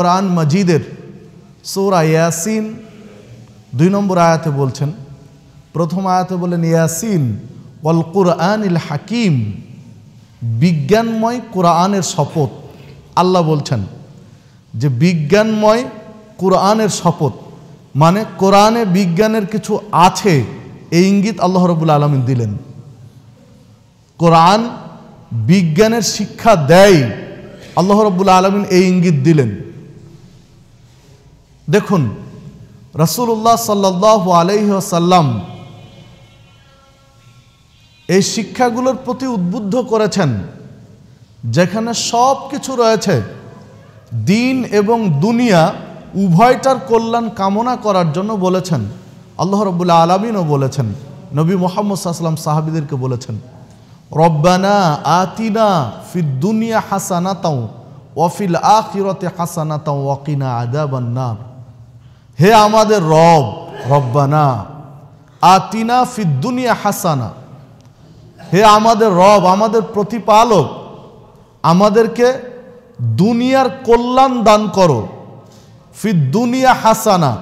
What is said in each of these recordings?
কোরআন মজিদের সৌরা ইয়াসিন দুই নম্বর আয়াতে বলছেন, প্রথম আয়াতে বলেন, ইয়াসিন ওয়াল কোরআন ইল হাকিম বিজ্ঞানময় কোরআনের শপথ। আল্লাহ বলছেন যে বিজ্ঞানময় কোরআনের শপথ মানে কোরআনে বিজ্ঞানের কিছু আছে, এই ইঙ্গিত আল্লাহ রবুল আলমিন দিলেন। কোরআন বিজ্ঞানের শিক্ষা দেয়, আল্লাহ রব্বুল আলমিন এই ইঙ্গিত দিলেন। দেখুন রসুল্লাহ সাল্লাহ আলহ্লাম এই শিক্ষাগুলোর প্রতি উদ্বুদ্ধ করেছেন, যেখানে সব কিছু রয়েছে, দিন এবং দুনিয়া উভয়টার কল্যাণ কামনা করার জন্য বলেছেন। আল্লাহ রবুল্লা আলমিনও বলেছেন, নবী মোহাম্মদ সাল্লাম সাহাবিদেরকে বলেছেন, রব্বানা আতিনা ফির দুনিয়া হাসানা তাও ওয়াফিল আখিরতে হাসানা তাও ওয়াকিনা আদাবান্নার হে আমাদের রব, রব্বানা, আতিনা ফির দুনিয়া হাসানা। হে আমাদের রব, আমাদের প্রতিপালক, আমাদেরকে দুনিয়ার কল্যাণ দান করো। ফির দুনিয়া হাসানা,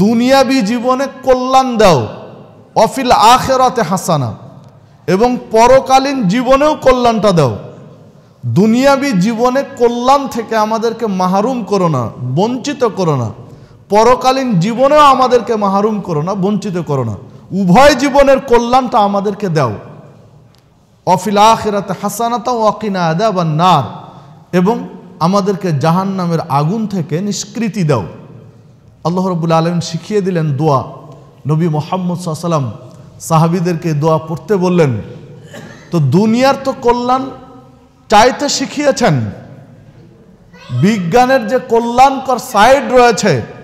দুনিয়াবি জীবনে কল্যাণ দাও। অফিল আখেরাতে হাসানা, এবং পরকালীন জীবনেও কল্যাণটা দাও। দুনিয়াবি জীবনে কল্যাণ থেকে আমাদেরকে মাহরুম করো না, বঞ্চিত করো না। পরকালীন জীবনেও আমাদেরকে মাহরুম করো না, বঞ্চিত করো না। উভয় জীবনের কল্যাণটা আমাদেরকে দাও। অফিল আখেরাতে হাসানাতা ওয়াকিনা আদা বা নার। এবং আমাদেরকে জাহান নামের আগুন থেকে নিষ্কৃতি দাও। আল্লাহ রবুল্লা আলম শিখিয়ে দিলেন দোয়া। নবী মোহাম্মদ সাল্লাম সাহাবিদেরকে দোয়া পড়তে বললেন, তো দুনিয়ার তো কল্যাণ চাইতে শিখিয়েছেন। বিজ্ঞানের যে কল্যাণকর সাইড রয়েছে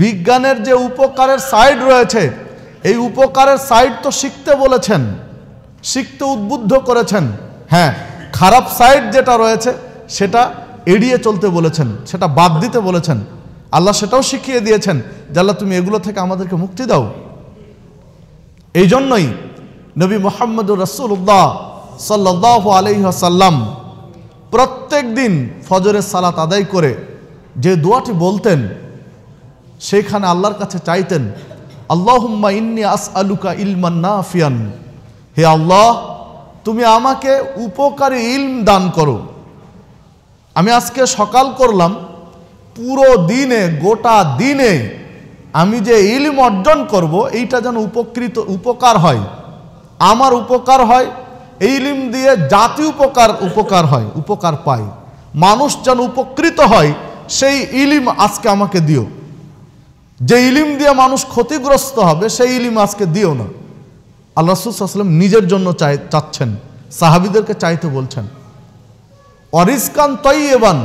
বিজ্ঞানের যে উপকারের সাইড রয়েছে, এই উপকারের সাইড তো শিখতে বলেছেন, শিখতে উদ্বুদ্ধ করেছেন। হ্যাঁ খারাপ সাইড যেটা রয়েছে, সেটা এড়িয়ে চলতে বলেছেন, সেটা বাদ দিতে বলেছেন। আল্লাহ সেটাও শিখিয়ে দিয়েছেন আল্লাহ, তুমি এগুলো থেকে আমাদেরকে মুক্তি দাও। এই জন্যই নবী মোহাম্মদুর রসুল্লাহ সাল্লাহ আলহাসাল্লাম প্রত্যেক দিন ফজরের সালাত আদায় করে যে দোয়াটি বলতেন সেখানে আল্লাহর কাছে চাইতেন, আল্লাহুম্মা ইন্নি আস আলুকা ইলমান নাফিয়ান। হে আল্লাহ, তুমি আমাকে উপকারী ইলম দান করো। আমি আজকে সকাল করলাম, পুরো দিনে, গোটা দিনে আমি যে ইলম অর্জন করব, এইটা যেন উপকৃত, উপকার হয়। আমার উপকার হয়, এই ইলিম দিয়ে জাতি উপকার উপকার হয়, উপকার পায়। মানুষ যেন উপকৃত হয়, সেই ইলিম আজকে আমাকে দিও। যে ইলিম দিয়ে মানুষ ক্ষতিগ্রস্ত হবে, সেই ইলিম আজকে দিও না। আল্লাহ রসুলাম নিজের জন্য চাই, চাচ্ছেন। সাহাবিদেরকে চাইতে বলছেন অরিসকান তৈবান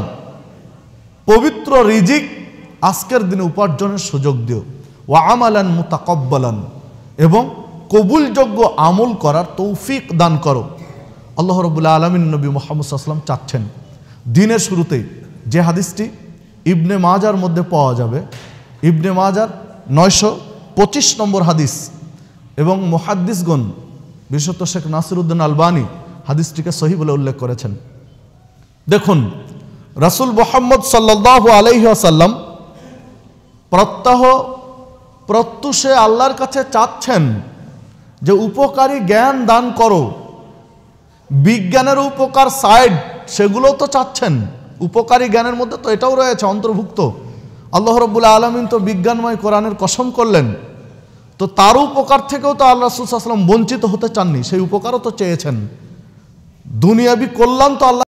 পবিত্র রিজিক আজকের দিনে উপার্জনের সুযোগ দিও। ও আমালান মুতাকব্বালান, এবং কবুলযোগ্য আমল করার তৌফিক দান করো। আল্লাহ রবুল্লা আলমিন নবী মোহাম্মদ আসলাম চাচ্ছেন, দিনের শুরুতেই। যে হাদিসটি ইবনে মাজার মধ্যে পাওয়া যাবে ইবনে মাজার নয়শো পঁচিশ নম্বর হাদিস এবং মোহাদ্দিসগণ, বিশেষত শেখ নাসিরুদ্দিন আলবানী হাদিসটিকে সহি বলে উল্লেখ করেছেন। দেখুন, রাসুল মোহাম্মদ সাল্লাহ আলহিহাসাল্লাম প্রত্যাহ প্রত্যুষে আল্লাহর কাছে চাচ্ছেন যে উপকারী জ্ঞান দান করো। বিজ্ঞানের উপকার সাইড, সেগুলো তো চাচ্ছেন। উপকারী জ্ঞানের মধ্যে তো এটাও রয়েছে, অন্তর্ভুক্ত। আল্লাহ রব্বুল আলমিন তো বিজ্ঞানময় কোরআনের কসম করলেন। তো তার উপকার থেকেও তো আল্লাহ রসুল বঞ্চিত হতে চাননি, সেই উপকারও তো চেয়েছেন। দুনিয়াবি কল্যাণ তো আল্লাহ